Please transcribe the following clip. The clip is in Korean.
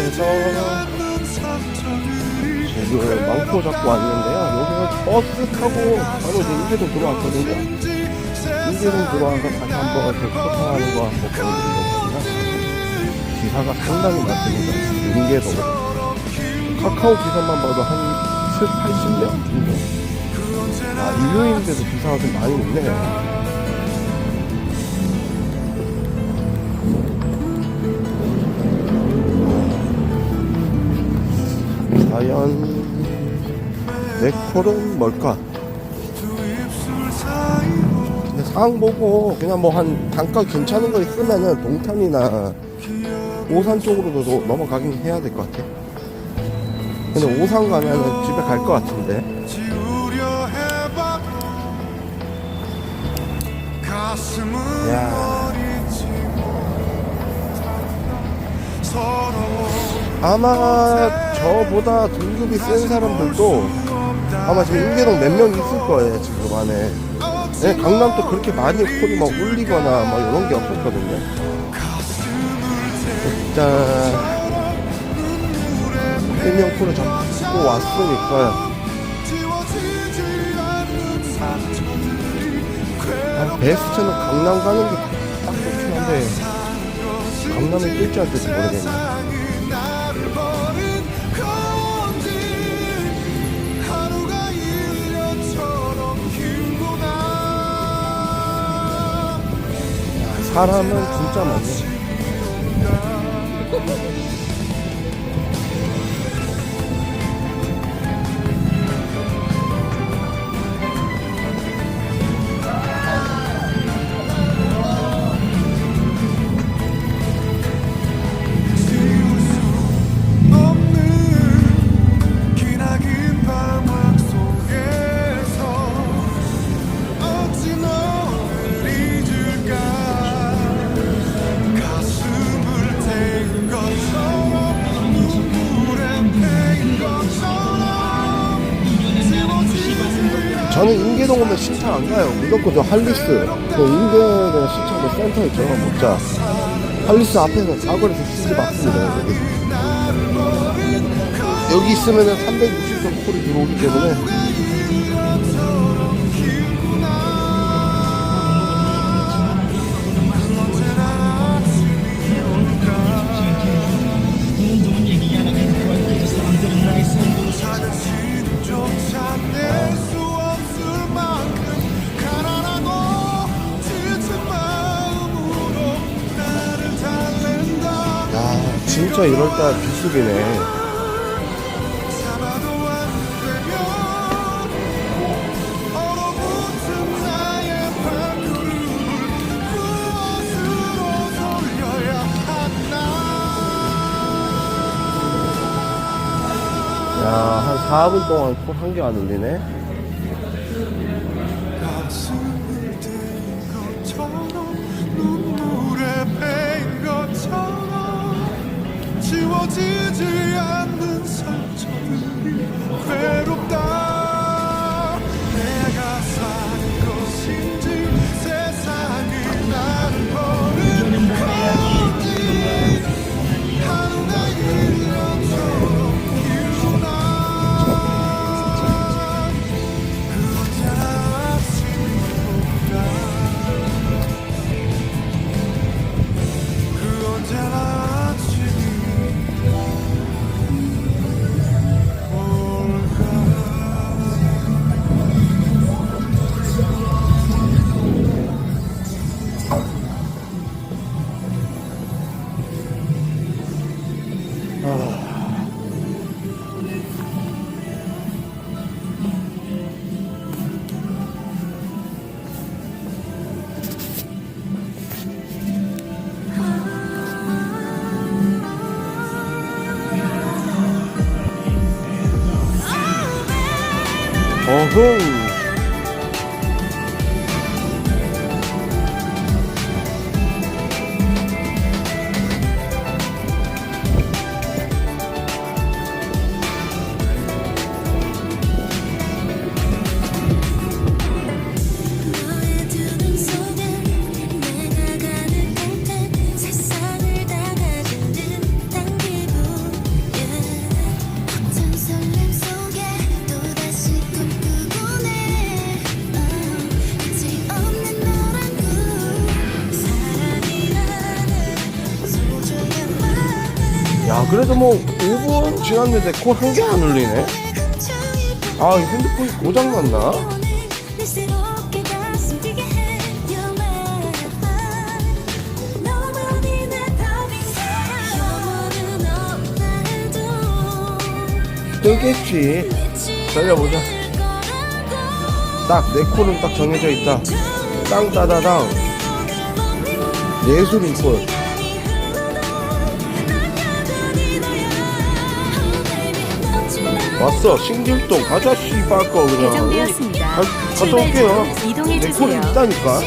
상태에서 지금 망포 잡고 왔는데요. 여기가 버스 타고 바로 인제동 들어왔거든요. 인제동 들어와서 다시 한 번 이렇게 소통하는 거 한번 보여드리겠습니다. 기사가 상당히 많습니다. 인계동. 카카오 기사만 봐도 한 7, 80명 정도. 아, 인류인데도 기사가 좀 많이 있네요. 과연 내 콜은 뭘까? 상황 보고 그냥 뭐 한 단가 괜찮은 거 있으면은 동탄이나 오산 쪽으로도 넘어가긴 해야 될 것 같아. 근데 오산 가면은 집에 갈 것 같은데. 야. 아마 저보다 등급이 센 사람들도 아마 지금 인계동 몇 명 있을 거예요 지금 안에. 네, 강남도 그렇게 많이 콜이 막 울리거나 막 이런 게 없었거든요. 일단 해명 콜을 잡고 왔으니까 아, 베스트는 강남 가는 게 딱 좋긴 한데 강남에 뜰지 안 뜰지 모르겠네. 사람은 진짜 많네. 저는 인계동 오면 신청 안 가요. 무조건 저 할리스. 그 인계동 신청도 센터에 들어가 먹자. 할리스 앞에서 사거리에서 쉬지 맞습니다. 여기. 여기 있으면은 360도 콜이 들어오기 때문에 진짜 이럴때 비수기네. 야한 4분 동안 콜한개 안 울리네. 지워지지 않는 상 어 그래도 뭐 5분 지났는데 콜한개 안 울리네. 아 이 핸드폰이 고장났나? 뜨겠지. 달려보자. 딱내 콜은 딱 정해져 있다. 땅 따다당. 예술인 콜 왔어 신길동 가자 씨발 거 그냥 예정되었습니다. 가, 갔다 올게요 중 이동해 내 콜이 주세요. 있다니까